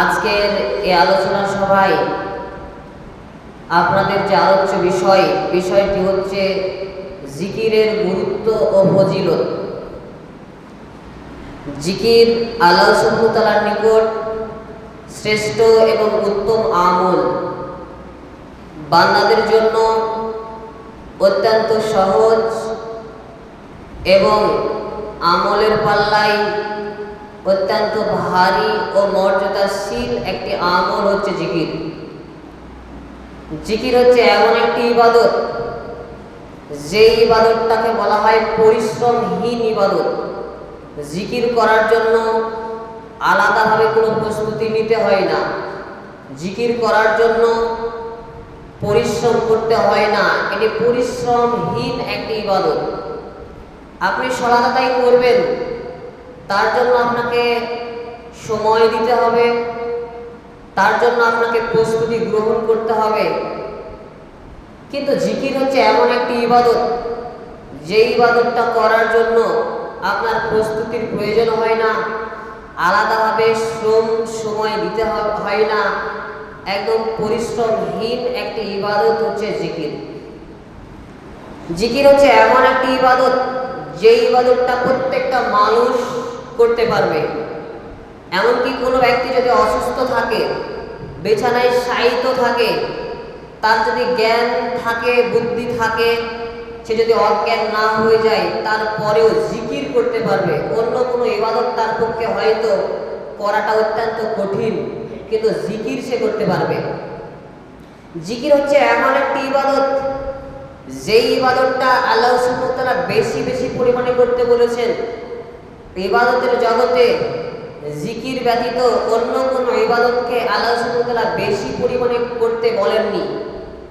আজকের এই আলোচনা সভায় আপনাদের যে আলোচ্য বিষয়, বিষয়টি হচ্ছে জিকিরের গুরুত্ব ও ফজিলত। জিকির আল্লাহ সুবহানাহু নিকট শ্রেষ্ঠ এবং উত্তম আমল। বান্দাদের জন্য অত্যন্ত সহজ এবং আমলের পাল্লায় অত্যন্ত ভারী ও মর্যাদাশীল একটি আমল হচ্ছে জিকির। জিকির হচ্ছে এমন একটি ইবাদত যে ইবাদতটাকে বলা হয় পরিশ্রমহীন ইবাদত। জিকির করার জন্য আলাদাভাবে কোনো প্রস্তুতি নিতে হয় না। জিকির করার জন্য পরিশ্রম করতে হয় না। এটি পরিশ্রমহীন একটি ইবাদত। আপনি আদায় করবেন তার জন্য আপনাকে সময় দিতে হবে, তার জন্য আপনাকে প্রস্তুতি গ্রহণ করতে হবে। কিন্তু জিকির হচ্ছে এমন একটি ইবাদত, যে ইবাদতটা করার জন্য আপনার প্রস্তুতির প্রয়োজন হয় না। আলাদাভাবে শ্রম সময় দিতে হয় না। একদম পরিশ্রমহীন একটি ইবাদত হচ্ছে জিকির। জিকির হচ্ছে এমন একটি ইবাদত, যে ইবাদতটা প্রত্যেকটা মানুষ করতে পারবে। এমনকি কোনো ব্যক্তি যদি অসুস্থ থাকে, বেছানায় শায়িত থাকে, তার যদি জ্ঞান থাকে, বুদ্ধি থাকে, সে যদি অজ্ঞান না হয়ে যায়, তারপরেও জিকির করতে পারবে। অন্য কোনো ইবাদত তার পক্ষে হয়তো করাটা অত্যন্ত কঠিন, কিন্তু জিকির সে করতে পারবে। জিকির হচ্ছে এমন একটি ইবাদত, যেই ইবাদতটা আল্লাহ সুবহানাহু বেশি বেশি পরিমাণে করতে বলেছেন। ইবাদতের জগতে জিকির ব্যতীত অন্য কোনো ইবাদতকে আল্লাহ সুবহানাহু বেশি পরিমাণে করতে বলেননি।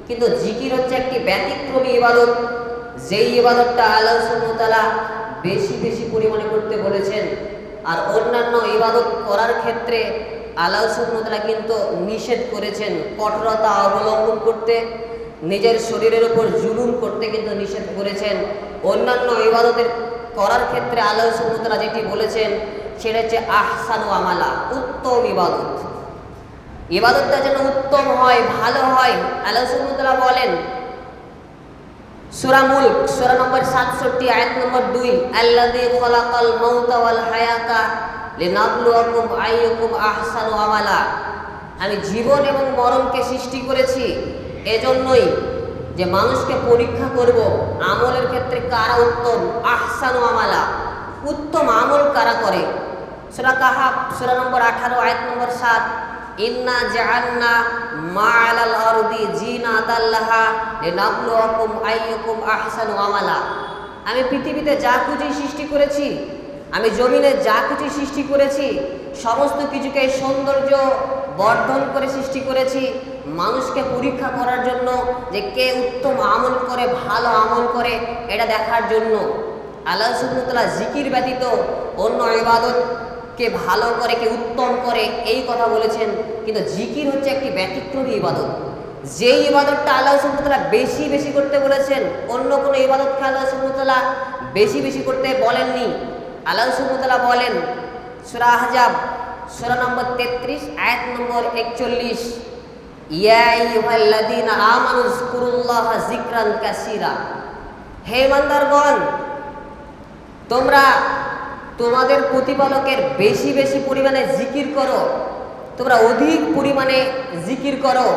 কিন্তু জিকির হচ্ছে একটি ব্যতিক্রমী ইবাদত। যেই ইবাদতটা আল্লাহ সুবহানাহু বেশি বেশি পরিমাণে করতে বলেছেন আর অন্যান্য ইবাদত করার ক্ষেত্রে আল্লাহ সুবহানাহু কিন্তু নিষেধ করেছেন কঠোরতা অবলম্বন করতে, নিজের শরীরের উপর জুলুম করতে কিন্তু নিষেধ করেছেন। অন্যান্য ইবাদতের করার ক্ষেত্রে আল্লাহ সুবহানাহু যেটি বলেছেন, সেটা হচ্ছে আহসানু আমালা, উত্তম ইবাদত। ইবাদতটা যেন উত্তম হয়, ভালো হয়, আল্লাহ সুবহানাহু বলেন, সূরা মুলক, সূরা নম্বর 67 আয়াত নম্বর 2 আল্লাযী খালাকাল মাউতা ওয়াল হায়াতা লিনাবলুয়াকুম আইয়ুকুম আহসানু আমালা। আমি জীবন এবং মরণকে সৃষ্টি করেছি, এজন্যই যে মানুষকে পরীক্ষা করব, আমলের ক্ষেত্রে কারা উত্তম? আহসান আমালা। উত্তম আমল কারা করে? সূরা কাহাব সূরা নম্বর 18 আয়াত নম্বর সাত। ইন্না জাআলনা মা আলাল আরদি জিনাতাল লাহা লিনাবলুয়াকুম আইয়ুকুম আহসানু আমালা। আমি পৃথিবীতে যা কিছু সৃষ্টি করেছি আমি জমিনে যা কিছু সৃষ্টি করেছি, সমস্ত কিছুকে সৌন্দর্য বর্ধন করে সৃষ্টি করেছি, মানুষকে পরীক্ষা করার জন্য যে কে উত্তম আমল করে, ভালো আমল করে, এটা দেখার জন্য। আল্লাহ সুবহানাহু জিকির ব্যতীত অন্য ইবাদতকে ভালো করে, কে উত্তম করে, এই কথা বলেছেন। কিন্তু জিকির হচ্ছে একটি ব্যতিক্রমী ইবাদত। যে ইবাদতটা আল্লাহ সুবহানাহু বেশি বেশি করতে বলেছেন, অন্য কোনো ইবাদতকে আল্লাহ সুবহানাহু বেশি বেশি করতে বলেননি। আল্লাহ বলেন, সূরা আহজাব, সূরা নম্বর 33 আয়াত নম্বর 41 আইয়ুহাল্লাযীনা আমানু যিকুরুল্লাহা যিকরান কাসীরা। হে ইমানদারগণ, তোমরা তোমাদের প্রতিপালকের বেশি বেশি পরিমাণে জিকির করো। তোমরা অধিক পরিমাণে জিকির করো।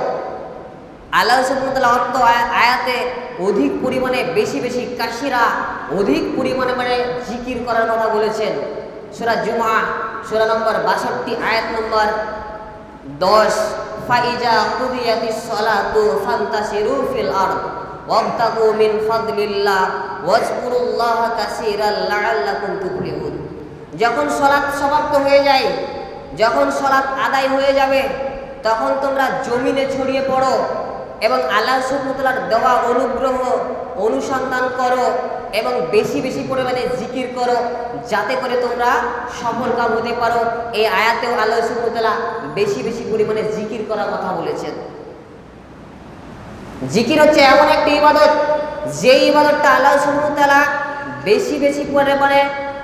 আল্লাহ সুবহানাহু অর্থ আয়াতে অধিক পরিমাণে, বেশি বেশি কাশিরা অধিক পরিমাণে মানে জিকির করার কথা বলেছেন। সূরা জুমা সূরা নম্বর 62 আয়াত নম্বর 10 ফাইজা কুদিয়াতিস সালাতু ফান্তাশিরু ফিল আরদ। ওয়াবতাগু মিন ফাদলিল্লাহ, ওয়াজকুরুল্লাহা কাসীরাল লাআল্লাকুম তুফলিহুন। যখন সালাত সমাপ্ত হয়ে যায়, যখন সালাত আদায় হয়ে যাবে, তখন তোমরা জমিনে ছড়িয়ে পড়ো। এবং আল্লাহ সুবহানাহু দেওয়া অনুগ্রহ অনুসন্ধান করো এবং বেশি বেশি পরিমাণে জিকির করো যাতে করে তোমরা সফল কাম হতে পারো। এই আয়াতেও আল্লাহ সুবহানাহু বেশি বেশি পরিমাণে জিকির করার কথা বলেছেন। জিকির হচ্ছে এমন একটি ইবাদত যে ইবাদতটা আল্লাহ সুবহানাহু বেশি বেশি পরিমাণে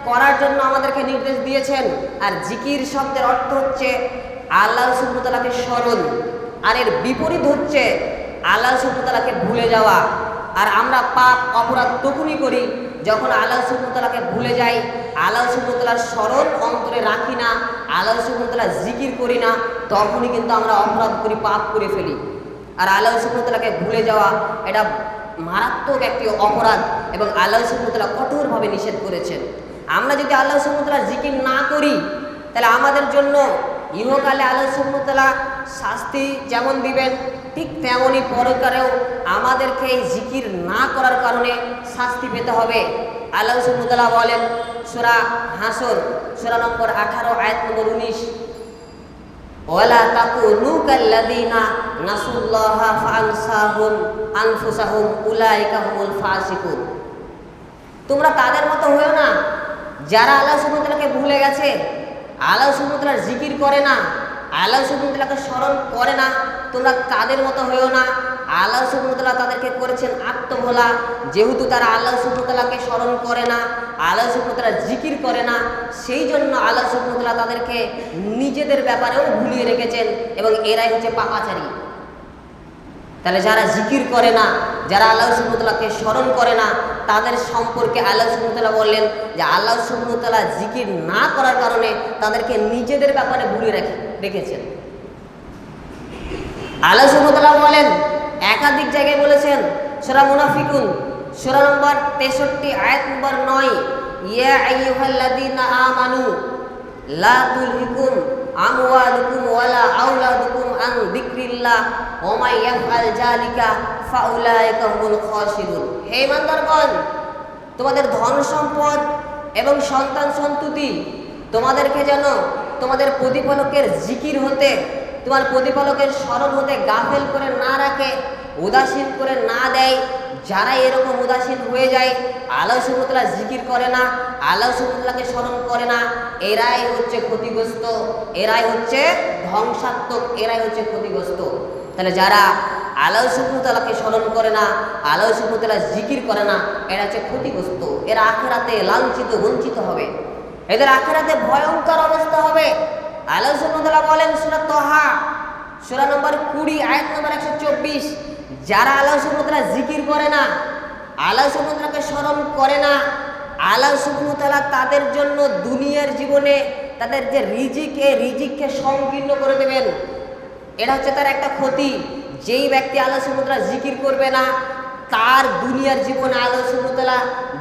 করার জন্য আমাদেরকে নির্দেশ দিয়েছেন। আর জিকির শব্দের অর্থ হচ্ছে আল্লাহ সুবতালাকে স্মরণ। আর এর বিপরীত হচ্ছে আল্লাহ সুবতালাকে ভুলে যাওয়া। আর আমরা পাপ, অপরাধ তখনই করি যখন আল্লাহ সুবতালাকে ভুলে যাই। আল্লাহ সুবতালার স্মরণ অন্তরে রাখি না, আল্লাহ সুবতালা জিকির করি না, তখনই কিন্তু আমরা অপরাধ করি, পাপ করে ফেলি। আর আল্লাহ সুবতালাকে ভুলে যাওয়া এটা মারাত্মক একটি অপরাধ এবং আল্লাহ সুবতালা কঠোরভাবে নিষেধ করেছেন। আমরা যদি আল্লাহ সুবতালা জিকির না করি, তাহলে আমাদের জন্য ইহকালে আল্লাহ সুবতালা শাস্তি যেমন দিবেন, ঠিক তেমনই পরকারেও আমাদেরকে এই জিকির না করার কারণে শাস্তি পেতে হবে। আল্লাহ সুবতালা বলেন, সোরা হাসর, সোরা নম্বর আঠারো, আয়াত নম্বর উনিশ। ওয়ালা তাকুনু কাল্লাযীনা নাসুল্লাহা ফাআনসাহুম আনফুসাহুম উলাইকা হুমুল ফাসিকুন। তোমরা তাদের মতো হয়েও না, যারা আল্লাহ সুবহানাহু ভুলে গেছে আল্লাহ সুবহানাহু জিকির করে না, আল্লাহ সুবহানাহু স্মরণ করে না, তোমরা তাদের মতো হয়েও না। আল্লাহ সুবহানাহু তাদেরকে করেছেন আত্মভোলা যেহেতু তারা আল্লাহ সুবহানাহুকে স্মরণ করে না, আল্লাহ সুবহানাহু জিকির করে না, সেই জন্য আল্লাহ সুবহানাহু তাদেরকে নিজেদের ব্যাপারেও ভুলিয়ে রেখেছেন এবং এরাই হচ্ছে পাপাচারী। তাহলে যারা জিকির করে না, যারা আল্লাহ সুবুতলাকে স্মরণ করে না, তাদের সম্পর্কে আল্লাহ সুবুতলা বললেন যে আল্লাহ সুবুতলা জিকির না করার কারণে তাদেরকে নিজেদের ব্যাপারে ভুলে রেখে, রেখেছেন। আল্লাহ সুবুতলা বলেন, একাধিক জায়গায় বলেছেন, সোরা মুনাফিকুন, সোরা নম্বর তেষট্টি, আয়াত নম্বর নয়, ইয়া আইয়ুহাল্লাযীনা আমানু, লা তুলহিকুম আমওয়ালুকুম ওয়ালা আওলাদুকুম আন যিকরিল্লাহ ওয়া মাই ইয়াফআল যালিকা ফাউলাইকা হুমুল খাসিরুন হে ইমানদারগণ, তোমাদের ধন সম্পদ এবং সন্তান সন্ততি তোমাদেরকে যেন তোমাদের প্রতিপালকের জিকির হতে, তোমার প্রতিপালকের স্মরণ হতে গাফেল করে না রাখে, উদাসীন করে না দেয় যারা এরকম উদাসীন হয়ে যায়, আল্লাহ সুবতলা জিকির করে না, আল্লাহ সুবতলাকে স্মরণ করে না, এরাই হচ্ছে ক্ষতিগ্রস্ত, এরাই হচ্ছে ধ্বংসাত্মক, এরাই হচ্ছে ক্ষতিগ্রস্ত। তাহলে যারা আল্লাহ সুবতলাকে স্মরণ করে না, আল্লাহ সুবতলা জিকির করে না, এরা হচ্ছে ক্ষতিগ্রস্ত। এরা আখেরাতে লাঞ্ছিত, বঞ্চিত হবে। এদের আখেরাতে ভয়ঙ্কর অবস্থা হবে। আল্লাহ সুবতলা বলেন, সুরা তোহা, সুরা নম্বর কুড়ি, আয়াত নম্বর একশো চব্বিশ। যারা আল্লাহ সুবতলা জিকির করে না, আল্লাহ সুবতলাকে স্মরণ করে না, আল্লাহ সুবতলা তাদের জন্য দুনিয়ার জীবনে তাদের যে রিজিক এ রিজিককে সংকীর্ণ করে দেবেন। এটা হচ্ছে তার একটা ক্ষতি। যেই ব্যক্তি আল্লাহ সুবতলা জিকির করবে না, তার দুনিয়ার জীবনে আল্লাহ সুবতলা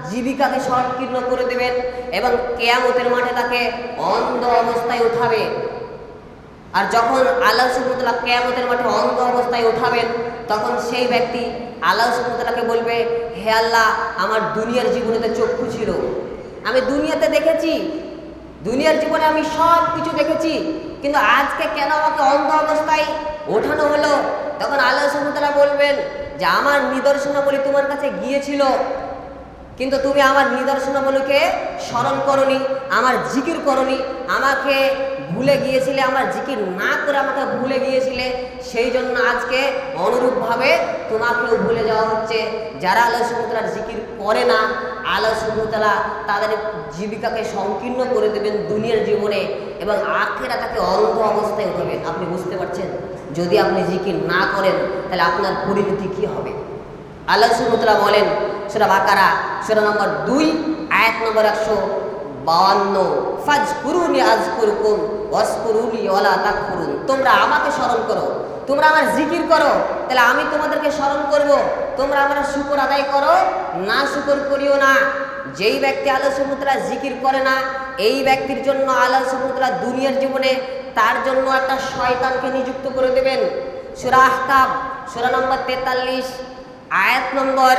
জীবিকাকে সংকীর্ণ করে দেবেন এবং কেয়ামতের মাঠে তাকে অন্ধ অবস্থায় উঠাবে। আর যখন আল্লাহ সুবুতলা কেয়ামতের মাঠে অন্ধ অবস্থায় উঠাবেন, তখন সেই ব্যক্তি আল্লাহ সুবুতলাকে বলবে, হে আল্লাহ, আমার দুনিয়ার জীবনেতে চক্ষু ছিল। আমি দুনিয়াতে দেখেছি, দুনিয়ার জীবনে আমি সব কিছু দেখেছি, কিন্তু আজকে কেন আমাকে অন্ধ অবস্থায় ওঠানো হলো? তখন আল্লাহ সুবুতলা বলবেন যে, আমার নিদর্শনাবলী তোমার কাছে গিয়েছিল। কিন্তু তুমি আমার নিদর্শনাবলীকে স্মরণ করনি, আমার জিকির করনি, আমাকে ভুলে গিয়েছিলে, আমার জিকির না করে আমাকে ভুলে গিয়েছিলে, সেই জন্য আজকে অনুরূপভাবে তোমাকেও ভুলে যাওয়া হচ্ছে। যারা আল্লাহ সুবতলার জিকির করে না আল্লাহ সুবতলা তাদের জীবিকাকে সংকীর্ণ করে দেবেন দুনিয়ার জীবনে এবং আখেরা তাকে অন্ধ অবস্থায় উঠাবেন আপনি বুঝতে পারছেন? যদি আপনি জিকির না করেন, তাহলে আপনার পরিণতি কী হবে? আল্লাহ সুবতলা বলেন সেটা বাকারা সেটা নম্বর দুই, আয়াত নম্বর একশো বাউান্ন। ফাজ কুরুনি আজ কুরুকুম ওয়াসকুরুনি ওলা তাক করুন তোমরা আমাকে স্মরণ করো। তোমরা আমার জিকির করো। তাহলে আমি তোমাদেরকে স্মরণ করব। তোমরা আমার শুকর আদায় করো। না শুকর করিও না। যেই ব্যক্তি আল্লাহ সুমুদ্রা জিকির করে না, এই ব্যক্তির জন্য আল্লাহ সুমুদ্রা দুনিয়ার জীবনে তার জন্য একটা শয়তানকে নিযুক্ত করে দেবেন। সুরা আহকাব সুরা নম্বর তেতাল্লিশ আয়াত নম্বর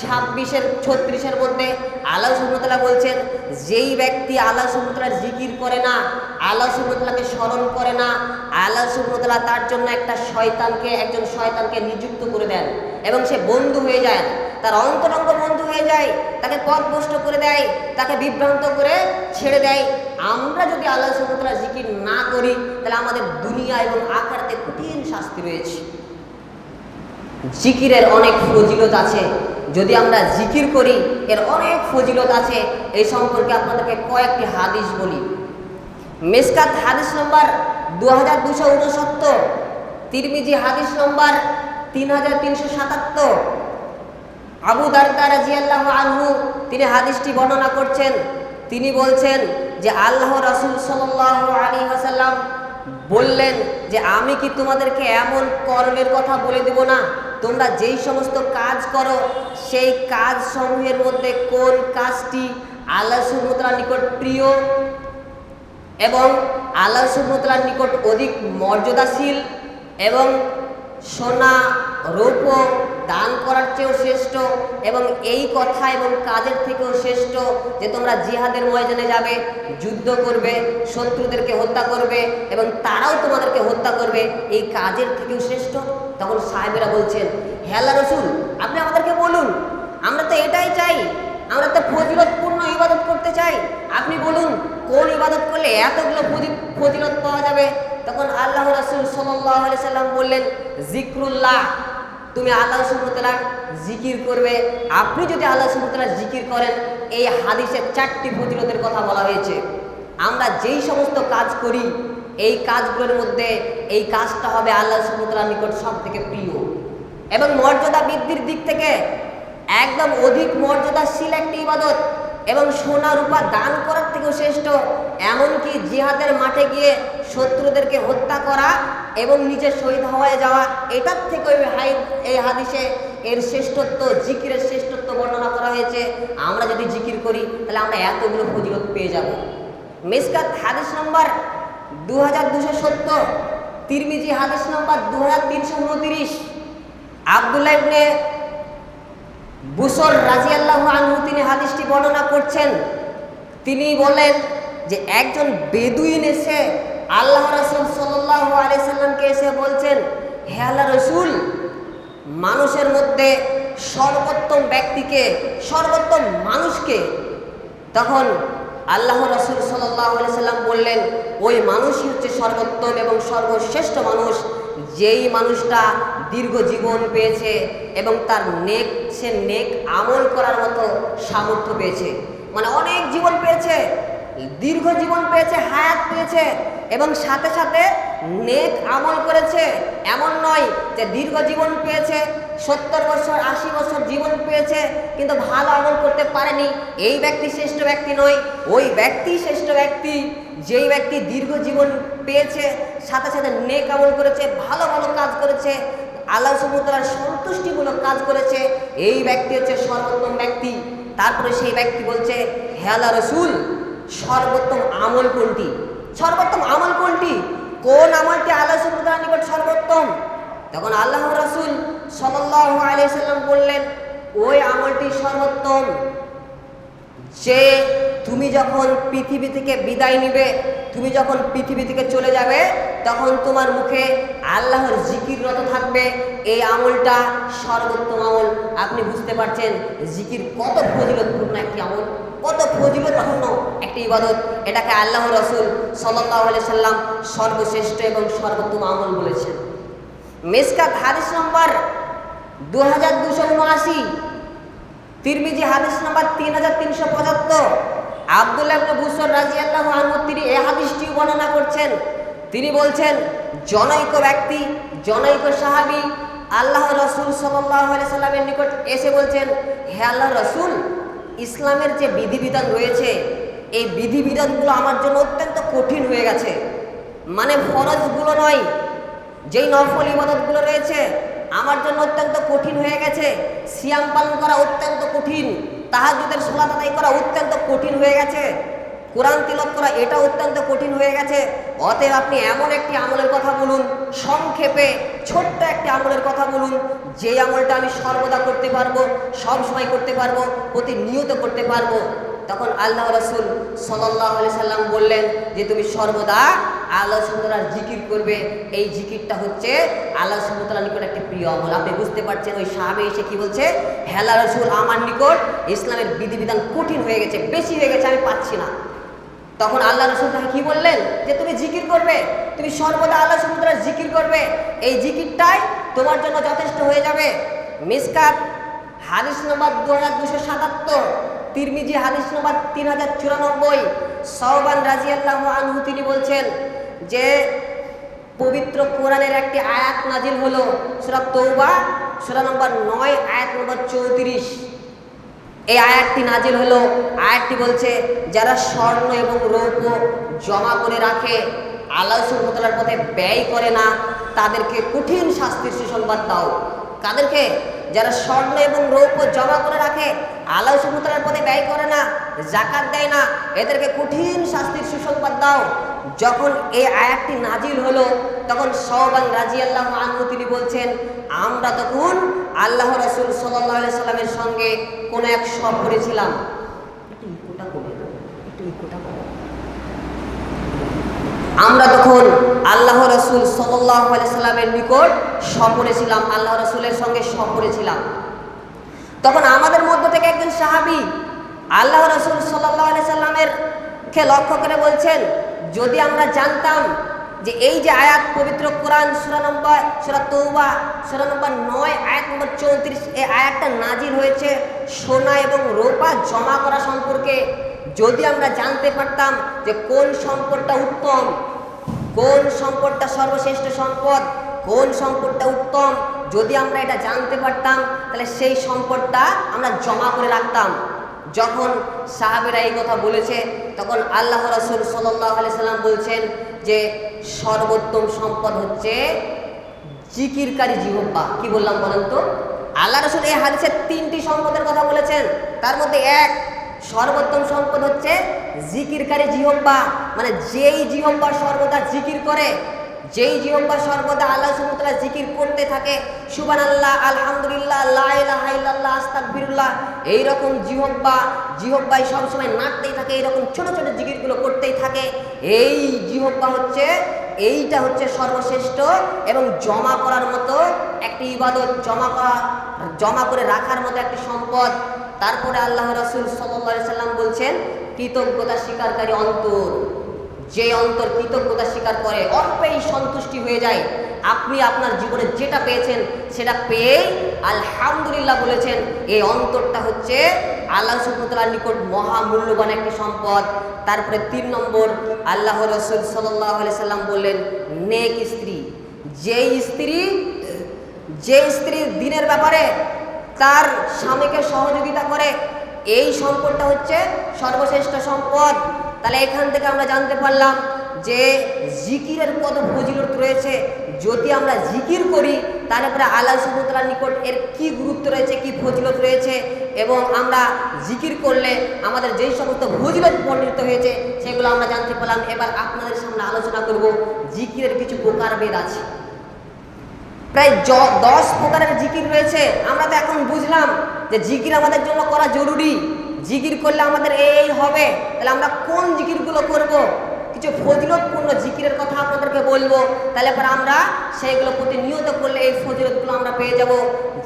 ছাব্বিশের, ছত্রিশের মধ্যে আল্লাহ সুমতলা বলছেন, যেই ব্যক্তি আল্লাহ সুমতলার জিকির করে না, আল্লাহ সুমতলাকে স্মরণ করে না, আল্লাহ সুমতলা তার জন্য একটা শয়তানকে, একজন শয়তানকে নিযুক্ত করে দেন এবং সে বন্ধু হয়ে যায়। তার অন্তরঙ্গ বন্ধু হয়ে যায়, তাকে পথভ্রষ্ট করে দেয়, তাকে বিভ্রান্ত করে ছেড়ে দেয়। আমরা যদি আল্লাহ সুমতলা জিকির না করি, তাহলে আমাদের দুনিয়া এবং আকারতে কঠিন শাস্তি রয়েছে। জিকিরের অনেক ফজিলত আছে। যদি আমরা জিকির করি, এর অনেক ফজিলত আছে। এই সম্পর্কে আপনাদেরকে কয়েকটি হাদিস বলি। মেসকাত হাদিস নম্বর দু হাজার দুশো উনসত্তর, তিরমিজি হাদিস নম্বর তিন হাজার তিনশো সাতাত্তর, আবু দারদা রাজিয়াল্লাহু আনহু, তিনি হাদিসটি বর্ণনা করছেন। তিনি বলছেন যে আল্লাহ রাসূল সাল্লাল্লাহু আলাইহি ওয়াসাল্লাম বললেন যে, আমি কি তোমাদেরকে এমন কর্মের কথা বলে দেব না? তোমরা যেই সমস্ত কাজ করো, সেই কাজ সমূহের মধ্যে কোন কাজটি আল্লাহ সুমুদ্রার নিকট প্রিয় এবং আল্লাহ সুমুদ্রার নিকট অধিক মর্যাদাশীল এবং সোনা, রৌপ্য দান করার চেয়েও শ্রেষ্ঠ এবং এই কথা এবং কাজের থেকেও শ্রেষ্ঠ যে তোমরা জিহাদের ময়দানে যাবে, যুদ্ধ করবে, শত্রুদেরকে হত্যা করবে এবং তারাও তোমাদেরকে হত্যা করবে, এই কাজের থেকেও শ্রেষ্ঠ। তখন সাহেবেরা বলছেন হেলা রসুল, আপনি আমাদেরকে বলুন, আমরা তো এটাই চাই, আমরা তো ফজিলতপূর্ণ ইবাদত করতে চাই। আপনি বলুন, কোন ইবাদত করলে এতগুলো ফজি- ফজিলত পাওয়া যাবে? তখন আল্লাহ রাসূল সাল্লাম বললেন জিক্রুল্লাহ তুমি আল্লাহ সুবহানাহু জিকির করবে। আপনি যদি আল্লাহ সুবহানাহু জিকির করেন, এই হাদিসের চারটি প্রতিরোধের কথা বলা হয়েছে। আমরা যেই সমস্ত কাজ করি, এই কাজগুলোর মধ্যে এই কাজটা হবে আল্লাহ সুবহানাহু নিকট সব থেকে প্রিয়। এবং মর্যাদা বৃদ্ধির দিক থেকে একদম অধিক মর্যাদাশীল একটি ইবাদত এবং সোনা রূপা দান করার থেকেও শ্রেষ্ঠ, এমনকি জিহাদের মাঠে গিয়ে শত্রুদেরকে হত্যা করা এবং নিজে শহীদ হওয়ায় যাওয়া, এটার থেকে ওই হাই- এই হাদিসে এর শ্রেষ্ঠত্ব, জিকিরের শ্রেষ্ঠত্ব বর্ণনা করা হয়েছে। আমরা যদি জিকির করি, তাহলে আমরা এতগুলো ফজিলত পেয়ে যাব। মিসকাত হাদিস নম্বর দু হাজার দুশো সত্তর, তিরমিজি হাদিস নম্বর দু হাজার তিনশো উনতিরিশ, আবদুল্লাহ বুসর রাজি আল্লাহ আনহু তিনি হাদিসটি বর্ণনা করছেন। তিনি বলেন যে একজন বেদুইন এসে আল্লাহ রসুল সাল্লাল্লাহু আলাইহি সাল্লামকে এসে বলছেন, হে আল্লাহ রসুল, মানুষের মধ্যে সর্বোত্তম ব্যক্তিকে, সর্বোত্তম মানুষকে। তখন আল্লাহ রসুল সাল্লাহ সাল্লাম বললেন, ওই মানুষই হচ্ছে সর্বোত্তম এবং সর্বশ্রেষ্ঠ মানুষ। যেই মানুষটা দীর্ঘ জীবন পেয়েছে এবং তার নেক, সে নেক আমল করার মতো সামর্থ্য পেয়েছে। মানে অনেক জীবন পেয়েছে, দীর্ঘ জীবন পেয়েছে, হায়াত পেয়েছে এবং সাথে সাথে নেক আমল করেছে। এমন নয় যে দীর্ঘ জীবন পেয়েছে, সত্তর বছর, আশি বছর জীবন পেয়েছে, কিন্তু ভালো আমল করতে পারেনি। এই ব্যক্তি শ্রেষ্ঠ ব্যক্তি নয়। ওই ব্যক্তি শ্রেষ্ঠ ব্যক্তি, যেই ব্যক্তি দীর্ঘ জীবন পেয়েছে, সাথে সাথে নেক আমল করেছে, ভালো ভালো কাজ করেছে আল্লাহ সুবুতার সন্তুষ্টিমূলক কাজ করেছে। এই ব্যক্তি হচ্ছে সর্বোত্তম ব্যক্তি। তারপরে সেই ব্যক্তি বলছে, হে আল্লাহ রসুল, সর্বোত্তম আমল কোনটি? সর্বোত্তম আমল কোনটি? কোন আমলটি আল্লাহ সুবুতার নিকট সর্বোত্তম? তখন আল্লাহ রসুল সাল্লাল্লাহু আলাইহি সাল্লাম বললেন, ওই আমলটি সর্বোত্তম। যে তুমি যখন পৃথিবী থেকে বিদায় নিবে তুমি যখন পৃথিবী থেকে চলে যাবে, তখন তোমার মুখে আল্লাহর জিকিররত থাকবে। এই আমলটা সর্বোত্তম আমল। আপনি বুঝতে পারছেন, জিকির কত ফজিলতপূর্ণ একটি আমল, কত ফজিলতপূর্ণ একটি ইবাদত। এটাকে আল্লাহ রসুল সাল্লাহ সাল্লাম সর্বশ্রেষ্ঠ এবং সর্বোত্তম আমল বলেছেন। মেসকাত হাদিস নম্বর দু হাজার দুশো উনআশি, তিরমিজি হাদিস নম্বর তিন হাজার তিনশো পঁচাত্তর আবদুল্লাহ বুসর রাজিয়াল্লাহু আনহু, তিনি এই হাদিসটি করছেন। তিনি বলছেন, জনৈক ব্যক্তি, জনৈক সাহাবী আল্লাহ রসুল সাল্লামের নিকট এসে বলছেন, হে আল্লাহ রসুল, ইসলামের যে বিধিবিধান রয়েছে, এই বিধিবিধানগুলো আমার জন্য অত্যন্ত কঠিন হয়ে গেছে। মানে ফরজগুলো নয়, যেই নফল ইবাদতগুলো রয়েছে, আমার জন্য অত্যন্ত কঠিন হয়ে গেছে। সিয়াম পালন করা অত্যন্ত কঠিন। তাহাজুদের সোলাত আদায় করা অত্যন্ত কঠিন হয়ে গেছে। কোরআন তিলক করা এটা অত্যন্ত কঠিন হয়ে গেছে। অতএব আপনি এমন একটি আমলের কথা বলুন, সংক্ষেপে ছোট্ট একটি আমলের কথা বলুন, যে আমলটা আমি সর্বদা করতে পারব, সব সময় করতে পারব, প্রতিনিয়ত করতে পারব। তখন আল্লাহ রসুল সাল্লাহ সাল্লাম বললেন যে, তুমি সর্বদা আল্লাহ সুন্দরার জিকির করবে। এই জিকিরটা হচ্ছে আল্লাহ সুন্দরার নিকট একটি প্রিয় আমল। আপনি বুঝতে পারছেন ওই সাহাবে এসে কি বলছে? হেলা রসুল, আমার নিকট ইসলামের বিধিবিধান কঠিন হয়ে গেছে, বেশি হয়ে গেছে, আমি পাচ্ছি না। তখন আল্লাহ রসুল তাকে কি বললেন? যে তুমি জিকির করবে, তুমি সর্বদা আল্লাহ সুন্দরার জিকির করবে। এই জিকিরটাই তোমার জন্য যথেষ্ট হয়ে যাবে। মিসকাত, হাদিস নম্বর দু হাজার দুশো সাতাত্তর, তিরমিজি হাদিস নম্বর তিন হাজার চুরানব্বই সহবান রাজি আল্লাহ আনহু তিনি বলছেন যে পবিত্র কোরআনের একটি আয়াত নাজিল হলো সেটা তৌবা সেটা নম্বর নয়, আয়াত নম্বর চৌত্রিশ। এই আয়াতটি নাজিল হলো, আয়াতটি বলছে, যারা স্বর্ণ এবং রৌপ্য জমা করে রাখে, আল্লাহ সুবতালার পথে ব্যয় করে না, তাদেরকে কঠিন শাস্তির সুসংবাদ দাও। কাদেরকে? যারা স্বর্ণ এবং রৌপ্য জমা করে রাখে, আল্লাহ সুবতালার পথে ব্যয় করে না, জাকাত দেয় না, এদেরকে কঠিন শাস্তির সুসংবাদ দাও। যখন এই আয়াতটি নাজিল হলো, তখন সহবান রাজি আল্লাহ আনহু তিনি বলছেন, আমরা তখন আল্লাহ রসুল সাল্লাহ সাল্লামের সঙ্গে কোনো এক সফরে ছিলাম আমরা তখন আল্লাহ রসুল সাল্লাহ সাল্লামের নিকট সফরে ছিলাম আল্লাহ রসুলের সঙ্গে সফরে ছিলাম তখন আমাদের মধ্য থেকে একজন সাহাবি আল্লাহ রসুল সাল্লাহ সাল্লামের কে লক্ষ্য করে বলছেন যদি আমরা জানতাম যে এই যে আয়াত পবিত্র কোরআন সুরা নম্বর, সুরা তৌবা সুরা নম্বর নয়, আয়াত নম্বর চৌত্রিশ এই আয়াতটা নাজির হয়েছে সোনা এবং রোপা জমা করা সম্পর্কে। যদি আমরা জানতে পারতাম যে কোন সম্পদটা উত্তম, কোন সম্পদটা সর্বশ্রেষ্ঠ সম্পদ, কোন সম্পদটা উত্তম, যদি আমরা এটা জানতে পারতাম, তাহলে সেই সম্পদটা আমরা জমা করে রাখতাম। যখন সাহাবেরা এই কথা বলেছে, তখন আল্লাহ রসুল সাল্লাহ সাল্লাম বলছেন যে, সর্বোত্তম সম্পদ হচ্ছে জিকিরকারী জিহব্বা। কি বললাম বলেন তো? আল্লাহ রসুল এই হাদিসের তিনটি সম্পদের কথা বলেছেন। তার মধ্যে এক, সর্বোত্তম সম্পদ হচ্ছে জিকিরকারী জিহব্বা। মানে যেই জিহব্বা সর্বদা জিকির করে যেই জিহব্বা সর্বদা আল্লাহ সুবহানাহু জিকির করতে থাকে সুবান আল্লাহ আলহামদুলিল্লাহ, লা ইলাহা ইল্লাল্লাহ, আস্তাগফিরুল্লাহ এই রকম জিহব্বা, জিহব্বাই সবসময় নাড়তেই থাকে, এইরকম ছোট ছোট জিকিরগুলো করতেই থাকে। এই জিহব্বা হচ্ছে, এইটা হচ্ছে সর্বশ্রেষ্ঠ এবং জমা করার মতো একটি ইবাদত, জমা করা, জমা করে রাখার মতো একটি সম্পদ। তারপরে আল্লাহ রসুল সাল্লাহ সাল্লাম বলছেন, কৃতজ্ঞতা স্বীকারকারী অন্তর। যে অন্তর কৃতজ্ঞতা স্বীকার করে, অল্পেই সন্তুষ্টি হয়ে যায়। আপনি আপনার জীবনে যেটা পেয়েছেন, সেটা পেয়ে আলহামদুলিল্লাহ বলেছেন, এই অন্তরটা হচ্ছে আল্লাহ সুবতালার নিকট মহামূল্যবান একটি সম্পদ। তারপরে তিন নম্বর, আল্লাহ রসুল সাল্লাহ সাল্লাম বললেন, নেক স্ত্রী। যেই স্ত্রী যে স্ত্রী দিনের ব্যাপারে তার স্বামীকে সহযোগিতা করে, এই সম্পদটা হচ্ছে সর্বশ্রেষ্ঠ সম্পদ। তাহলে এখান থেকে আমরা জানতে পারলাম যে জিকিরের কত ফজিলত রয়েছে। যদি আমরা জিকির করি, তাহলে পরে আল্লাহ সুবতলার নিকট এর কি গুরুত্ব রয়েছে, কি ফজিলত রয়েছে এবং আমরা জিকির করলে আমাদের যেই সমস্ত ফজিলত বর্ণিত হয়েছে, সেগুলো আমরা জানতে পারলাম এবার আপনাদের সামনে আলোচনা করব জিকিরের কিছু প্রকারভেদ আছে। প্রায় দশ প্রকারের জিকির রয়েছে। আমরা তো এখন বুঝলাম যে জিকির আমাদের জন্য করা জরুরি। জিকির করলে আমাদের এই হবে। তাহলে আমরা কোন জিকিরগুলো করব? কিছু ফজিলতপূর্ণ জিকিরের কথা আপনাদেরকে বলব। তাহলে পর আমরা সেইগুলো প্রতিনিয়ত করলে এই ফজিলতগুলো আমরা পেয়ে যাব।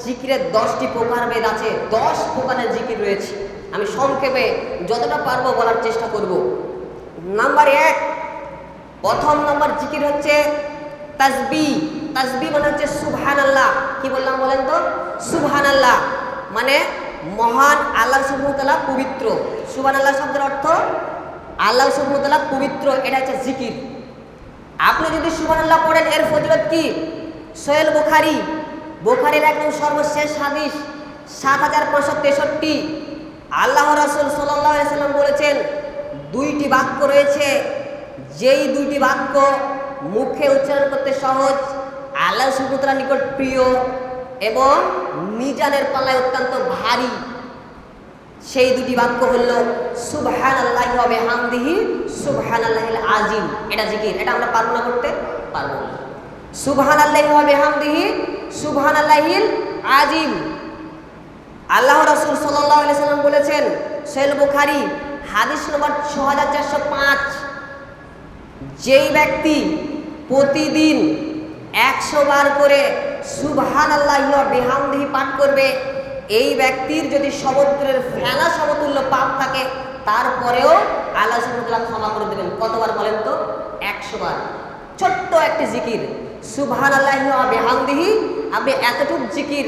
জিকিরের দশটি প্রকার প্রকারভেদ আছে। দশ প্রকারের জিকির রয়েছে। আমি সংক্ষেপে যতটা পারব বলার চেষ্টা করব। নাম্বার এক, প্রথম নম্বর জিকির হচ্ছে তাসবি। তাসবি মানে হচ্ছে সুবহান আল্লাহ কি বললাম বলেন তো? সুবহান আল্লাহ মানে মহান আল্লাহ সুবহানাল্লাহ পবিত্র। সুবহান আল্লাহ শব্দের অর্থ আল্লাহ সুবহানাল্লাহ পবিত্র, এটা হচ্ছে জিকির। আপনি যদি সুবহান আল্লাহ পড়েন, এর ফজিলত কি? সোহেল বুখারি, বুখারির একদম সর্বশেষ হাদিস, সাত হাজার পাঁচশো তেষট্টি। আল্লাহ রসুল সাল্লাম বলেছেন, দুইটি বাক্য রয়েছে। যেই দুইটি বাক্য মুখে উচ্চারণ করতে সহজ, আল্লাহ সুপুত্রার নিকট প্রিয় এবং মিজানের পাল্লায় অত্যন্ত ভারী সেই দুটি বাক্য হলো সুবহান আল্লাহ হবে হামদিহি সুবহান আল্লাহিল আজিম। এটা জিকির। এটা আমরা পারব না করতে? পারব না। সুবহান আল্লাহ হবে হামদিহি সুবহান আল্লাহিল আজিম। আল্লাহ রসুল সাল্লাহ সাল্লাম বলেছেন সেল বুখারি, হাদিস নম্বর ছ হাজার চারশো পাঁচ। যেই ব্যক্তি প্রতিদিন একশো বার করে সুবহান আল্লাহ বেহামদিহি পাঠ করবে। এই ব্যক্তির যদি সমুদ্রের ফেলা সমতুল্য পাপ থাকে, তারপরেও আল্লাহ সুবহানাহু ক্ষমা করে দেবেন। কতবার বলেন তো? একশো বার। ছোট্ট একটি জিকির। সুবহান আল্লাহ বেহামদিহি, আপনি এতটুক জিকির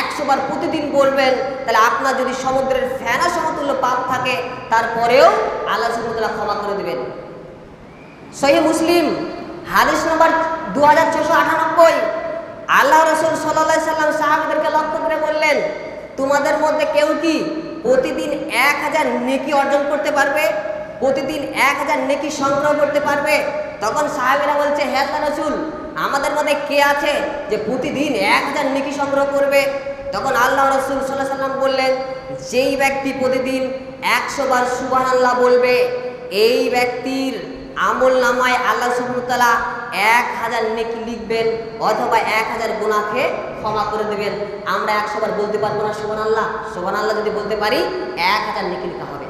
একশো বার প্রতিদিন বলবেন, তাহলে আপনার যদি সমুদ্রের ফেনা সমতুল্য পাপ থাকে, তারপরেও আল্লাহ সুবহানাহু ক্ষমা করে দেবেন। সহি মুসলিম, হাদিস নম্বর দু হাজার ছশো আটানব্বই। আল্লাহ রসুল সাল্লাহ সাল্লাম সাহাবিদেরকে লক্ষ্য করে বললেন, তোমাদের মধ্যে কেউ কি প্রতিদিন এক হাজার নেকি অর্জন করতে পারবে? প্রতিদিন এক হাজার নেকি সংগ্রহ করতে পারবে? তখন সাহাবিরা বলছে হ্যাঁ আল্লাহ রসুল, আমাদের মধ্যে কে আছে যে প্রতিদিন এক হাজার নেকি সংগ্রহ করবে? তখন আল্লাহ রসুল সাল্লাহ সাল্লাম বললেন, যেই ব্যক্তি প্রতিদিন একশো বার সুবাহ আল্লাহ বলবে, এই ব্যক্তির আমল নামায় আল্লাহ সুবতালা এক হাজার নেকি লিখবেন অথবা এক হাজার গুণাকে ক্ষমা করে দেবেন। আমরা একশো বার বলতে পারব না সোবান আল্লাহ সোবান আল্লাহ যদি বলতে পারি, এক হাজার নেকি লেখা হবে।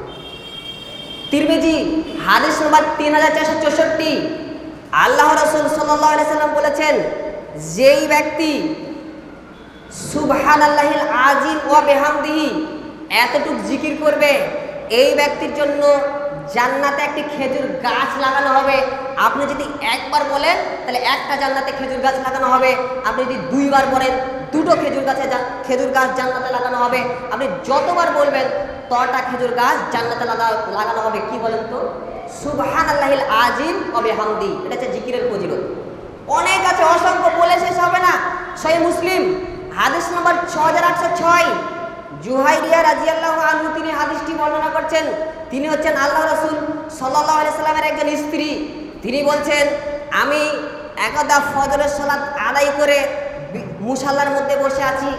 তিরমিজি, হাদিস নম্বর তিন হাজার চারশো চৌষট্টি। আল্লাহ রসুল সাল্লাম বলেছেন, যেই ব্যক্তি সুবহান আল্লাহিল আজিম ও বেহামদিহি এতটুক জিকির করবে, এই ব্যক্তির জন্য জান্নাতে একটি খেজুর গাছ লাগানো হবে। আপনি যদি একবার বলেন, তাহলে একটা জান্নাতে খেজুর গাছ লাগানো হবে। আপনি যদি দুইবার বলেন, দুটো খেজুর গাছে খেজুর গাছ জান্নাতে লাগানো হবে। আপনি যতবার বলবেন তটা খেজুর গাছ জান্নাতে লাগা- লাগানো হবে, কি বলেন তো? সুবহান আল্লাহিল আজিম অবে হামদি এটা হচ্ছে জিকিরের ফজিলত। অনেক আছে, অসংখ্য বলে শেষ হবে না। সহি মুসলিম, হাদিস নম্বর ছ হাজার আটশো ছয়। জুহাইরিয়া রাজিয়াল্লাহ আনহু তিনি হাদিসটি বর্ণনা করছেন। তিনি হচ্ছেন আল্লাহ রসুল সাল্লাহ সাল্লামের একজন স্ত্রী। তিনি বলছেন, আমি একদা ফজরের সালাত আদায় করে মুসাল্লার মধ্যে বসে আছি।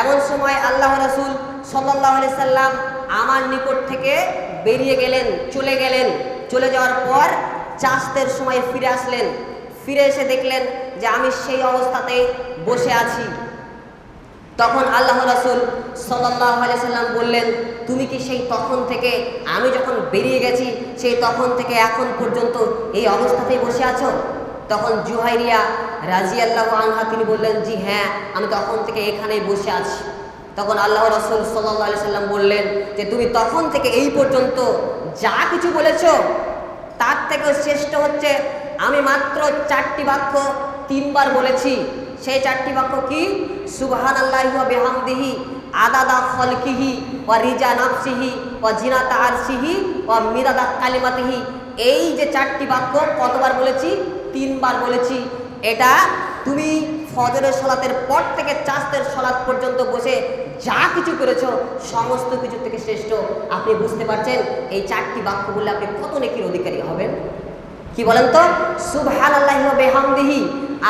এমন সময় আল্লাহ রসুল সাল্লাহ সাল্লাম আমার নিকট থেকে বেরিয়ে গেলেন, চলে গেলেন। চলে যাওয়ার পর চাষতের সময় ফিরে আসলেন। ফিরে এসে দেখলেন যে আমি সেই অবস্থাতেই বসে আছি। তখন আল্লাহ রাসুল সাল্লাম বললেন, তুমি কি সেই তখন থেকে আমি যখন বেরিয়ে গেছি, সেই তখন থেকে এখন পর্যন্ত এই অবস্থাতেই বসে আছো? তখন জুহাইরিয়া রাজি আল্লাহ আনহা তিনি বললেন, জি হ্যাঁ আমি তখন থেকে এখানেই বসে আছি। তখন আল্লাহ রসুল সাল্লাহ সাল্লাম বললেন যে, তুমি তখন থেকে এই পর্যন্ত যা কিছু বলেছ, তার থেকেও শ্রেষ্ঠ হচ্ছে, আমি মাত্র চারটি বাক্য তিনবার বলেছি। সেই চারটি বাক্য কি? সুবহান আল্লাহ বেহামদিহি, আদাদা ফলকিহি ও রিজা নাফসিহি ও জিনাতা আরসিহি ও মিরাদা কালিমাতিহি। এই যে চারটি বাক্য কতবার বলেছি? তিনবার বলেছি। এটা তুমি ফজরের সলাতের পর থেকে চাষের সলাৎ পর্যন্ত বসে যা কিছু করেছ, সমস্ত কিছু থেকে শ্রেষ্ঠ। আপনি বুঝতে পারছেন এই চারটি বাক্য বললে আপনি কত নেকির অধিকারী হবেন? কি বলেন তো? সুবহান আল্লাহি বিহামদিহি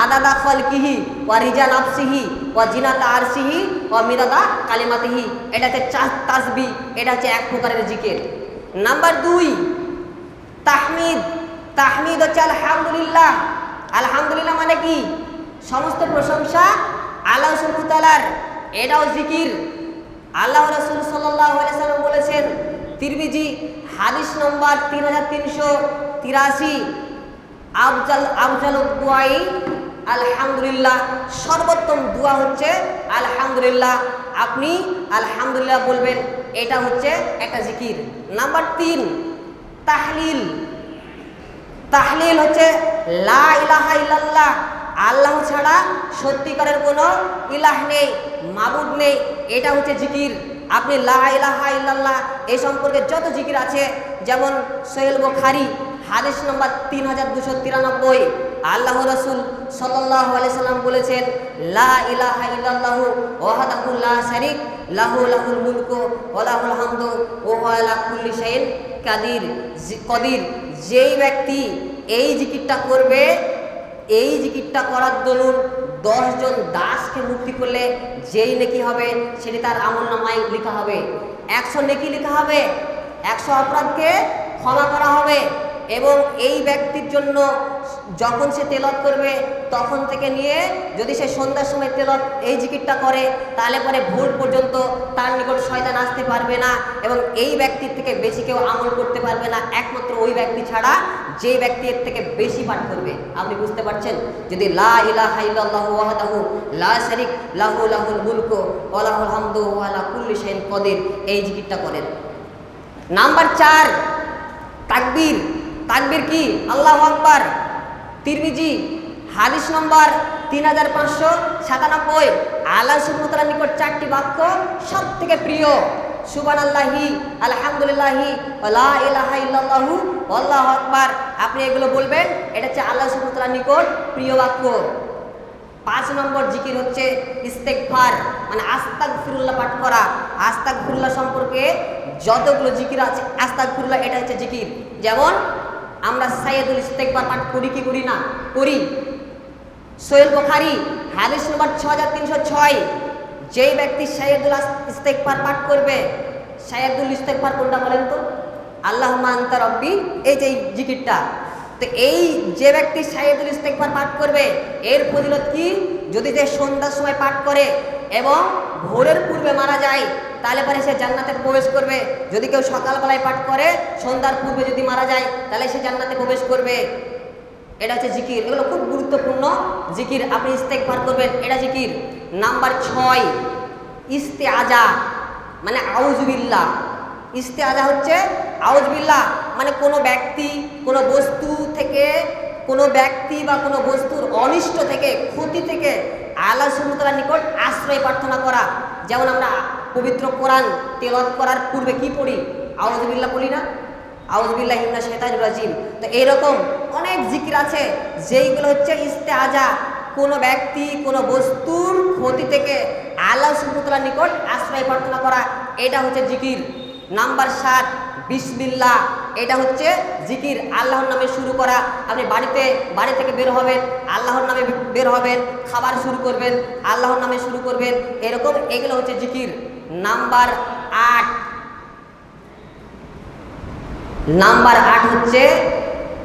আদাদা খালকিহি, ওয়া রিজা নাফসিহি ওয়া জিনাতা আরশিহি ওয়া মিরাদা কালিমাতিহি। এটা হচ্ছে তাসবিহ এটা হচ্ছে এক প্রকারের জিকির। নাম্বার দুই, তাহমিদ। তাহমিদ হচ্ছে আলহামদুলিল্লাহ। আলহামদুলিল্লাহ মানে কি? সমস্ত প্রশংসা আল্লাহ সুবতালার এটাও জিকির। আল্লাহ রসুল সাল্লাম বলেছেন, তিরমিজি, হাদিস নম্বর তিন হাজার তিনশো তিরাশি, আফজাল আফজাল আলহামদুলিল্লাহ, সর্বোত্তম দোয়া হচ্ছে আলহামদুলিল্লাহ, আপনি আলহামদুলিল্লাহ বলবেন, এটা হচ্ছে একটা জিকির। নাম্বার তিন, তাহলিল। তাহলিল হচ্ছে লা ইলাহা ইল্লাল্লাহ, আল্লাহ ছাড়া সত্যিকারের কোনো ইলাহ নেই, মাবুদ নেই, এটা হচ্ছে জিকির। আপনি লা ইলাহা ইল্লাল্লাহ এই সম্পর্কে যত জিকির আছে, যেমন সোহেল বুখারী, হাদিস নম্বর তিন হাজার দুশো তিরানব্বই। আল্লাহ রসুল সাল্লাহ সাল্লাম বলেছেন, লা ইলাহা ইল্লাল্লাহু ওয়াহদাহু লা শারিক, লাহু লাহুল মুলকু ওয়া লাহুল হামদু কুল্লি শাইইন কাদির। কদির, যেই ব্যক্তি এই জিকিরটা করবে, এই জিকিরটা করার দরুন দশজন দাসকে মুক্তি করলে যেই নেকি হবে সেটি তার আমল নামায় লেখা হবে। একশো নেকি লেখা হবে, একশো অপরাধকে ক্ষমা করা হবে এবং এই ব্যক্তির জন্য যখন সে তেলত করবে, তখন থেকে নিয়ে যদি সে সন্ধ্যার সময় তেলত এই জিকিরটা করে, তাহলে পরে ভোর পর্যন্ত তার নিকট শয়তান আসতে পারবে না এবং এই ব্যক্তির থেকে বেশি কেউ আমল করতে পারবে না। একমাত্র ওই ব্যক্তি ছাড়া যে ব্যক্তি এর থেকে বেশি পাঠ করবে। আপনি বুঝতে পারছেন? যদি লা লা শারিক ওয়া আলা কুল্লি এই জিকিরটা করেন। নাম্বার চার, তাকবীর। তাকবীর কি? আল্লাহ আকবার। তিরমিজি, হাদিস নম্বর তিন হাজার পাঁচশো সাতানব্বই। আল্লাহ সুবতার নিকট চারটি বাক্য সব থেকে প্রিয়। সুবহানাল্লাহি, আলহামদুলিল্লাহি, ওয়া ইলাহা ইল্লাল্লাহু, আল্লাহু আকবার। আপনি এগুলো বলবেন, এটা হচ্ছে আল্লাহ তাআলার নিকট প্রিয় বাক্য। পাঁচ নম্বর জিকির হচ্ছে ইস্তেকফার মানে আস্তাক ফিরুল্লাহ পাঠ করা। আস্তাক ফিরুল্লাহ সম্পর্কে যতগুলো জিকির আছে আস্তাক ফিরুল্লাহ এটা হচ্ছে জিকির। যেমন আমরা সাইয়দুল ইস্তেকবার পাঠ করি কি করি না? করি। সোহেল বুখারি, হাদিস নম্বর ছ হাজার তিনশো ছয়। যেই ব্যক্তি সাইয়দুল ইস্তেকবার পাঠ করবে, সাইয়দুল ইস্তেকবার কোনটা বলেন তো? আল্লাহ আন্তা রব্বি, এই যে জিকিরটা। তো এই যে ব্যক্তি সাইয়দুল ইস্তেকবার পাঠ করবে, এর ফজিলত কি? যদি সে সন্ধ্যার সময় পাঠ করে এবং ভোরের পূর্বে মারা যায়, তাহলে পরে সে জান্নাতে প্রবেশ করবে। যদি কেউ সকালবেলায় পাঠ করে, সন্ধ্যার পূর্বে যদি মারা যায়, তাহলে সে জান্নাতে প্রবেশ করবে। এটা হচ্ছে জিকির। এগুলো খুব গুরুত্বপূর্ণ জিকির। আপনি ইস্তেকবার করবেন। এটা জিকির। নাম্বার ছয় ইস্তে আজা মানে আউজবিল্লা ইস্তে আজা হচ্ছে আউজবিল্লা মানে কোনো ব্যক্তি, কোনো বস্তু থেকে কোনো ব্যক্তি বা কোনো বস্তুর অনিষ্ট থেকে, ক্ষতি থেকে আল্লাহ সুমতলার নিকট আশ্রয় প্রার্থনা করা। যেমন আমরা পবিত্র কোরআন তেলত করার পূর্বে কি পড়ি? আউজবিল্লা বলি না? আউজবিল্লাহ হিমনা শেতান রাজিম। তো এইরকম অনেক জিকির আছে, যেইগুলো হচ্ছে ইস্তে আজা কোনো ব্যক্তি কোনো বস্তুর ক্ষতি থেকে আল্লাহ সুবুতলার নিকট আশ্রয় প্রার্থনা করা, এটা হচ্ছে জিকির। নাম্বার সাত বিসমিল্লাহ। এটা হচ্ছে জিকির। আল্লাহর নামে শুরু করা। আপনি বাড়িতে, বাড়ি থেকে বের হবেন, আল্লাহর নামে বের হবেন, খাবার শুরু করবেন, আল্লাহর নামে শুরু করবেন, এরকম এগুলো হচ্ছে জিকির। নাম্বার আট। নাম্বার আট হচ্ছে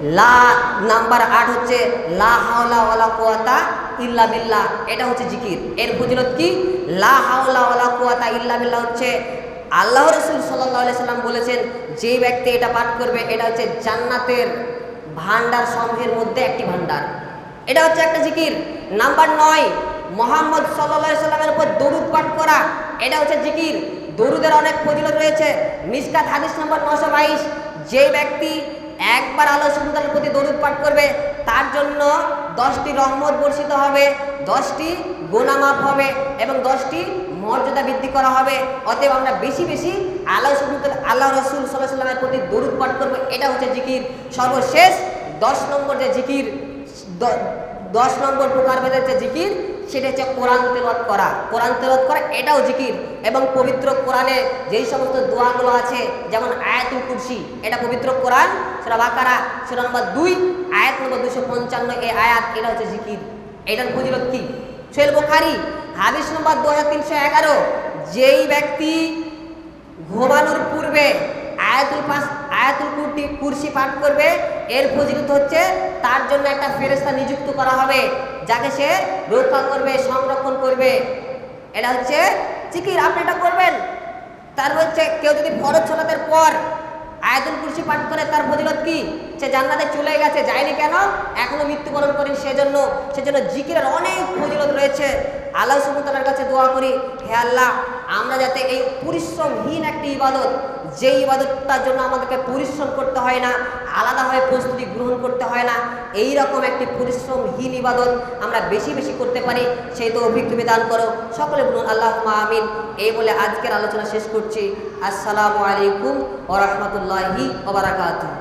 লা, নাম্বার আট হচ্ছে লা হাওলা ওয়ালা কুয়াতা ইল্লা বিল্লাহ। এটা হচ্ছে জিকির। এর ফজিলত কি? লা হাওলা ওয়ালা কুয়াতা ইল্লা বিল্লাহ হচ্ছে আল্লাহ রসুল সাল্লাহ সাল্লাম বলেছেন, যে ব্যক্তি এটা পাঠ করবে, এটা হচ্ছে জান্নাতের ভান্ডার সমূহের মধ্যে একটি ভান্ডার এটা হচ্ছে একটা জিকির। নাম্বার নয়, মোহাম্মদ সাল্লাহ সাল্লামের উপর দরুদ পাঠ করা। এটা হচ্ছে জিকির। দরুদের অনেক ফজিলত রয়েছে। মিসকাত হাদিস নম্বর নশো বাইশ, যে ব্যক্তি একবার আল্লাহ সুলতানের প্রতি দরুদ পাঠ করবে, তার জন্য দশটি রহমত বর্ষিত হবে, দশটি গোনামাপ হবে এবং দশটি মর্যাদা বৃদ্ধি করা হবে। অতএব আমরা বেশি বেশি আল্লাহ সুলতান আল্লাহ রসুল সাল্লাহ সাল্লামের প্রতি দরুদ পাঠ করব। এটা হচ্ছে জিকির। সর্বশেষ দশ নম্বর যে জিকির দশ নম্বর প্রকারভেদের যে জিকির। সেটা হচ্ছে কোরআন তেলত করা। কোরআন তেলত করা, এটাও জিকির। এবং পবিত্র কোরআনে যেই সমস্ত দোয়াগুলো আছে, যেমন আয়াতুল কুরসি, এটা পবিত্র কোরআন। সেটা বাকারা সেটা নম্বর দুই, আয়াত নম্বর দুশো পঞ্চান্ন এই আয়াত, এটা হচ্ছে জিকির। এটার ফজিলত কি? সোহেল বোখারি, হাদিস নম্বর দু হাজার তিনশো এগারো। যেই ব্যক্তি ঘুমানোর পূর্বে আয়াতুল পাস আয়াতুল কুরটি কুরসি পাঠ করবে, এর ফজিলত হচ্ছে তার জন্য একটা ফেরেস্তা নিযুক্ত করা হবে, যাকে সে রক্ষা করবে, সংরক্ষণ করবে। এটা হচ্ছে চিকির আপনি এটা করবেন? তার হচ্ছে কেউ যদি ফরজ ছলাতের পর আয়াতুল কুরসি পাঠ করে তার ফজিলত কি? সে জান্নাতে চলে গেছে, যায়নি কেন? এখনও মৃত্যুবরণ করেন সেজন্য সেজন্য জিকিরের অনেক ফজিলত রয়েছে। আল্লাহ সুবতালার কাছে দোয়া করি, হে আল্লাহ, আমরা যাতে এই পরিশ্রমহীন একটি ইবাদত যে ইবাদতটার জন্য আমাদেরকে পরিশ্রম করতে হয় না আলাদাভাবে প্রস্তুতি গ্রহণ করতে হয় না এই রকম একটি পরিশ্রমহীন ইবাদত আমরা বেশি বেশি করতে পারি, সেই তো অভিজ্ঞ দান করো। সকলে বলুন আল্লাহ আমিন। এই বলে আজকের আলোচনা শেষ করছি। আসসালামু আলাইকুম ওরহমতুল্লাহি ওবরাকাতুহ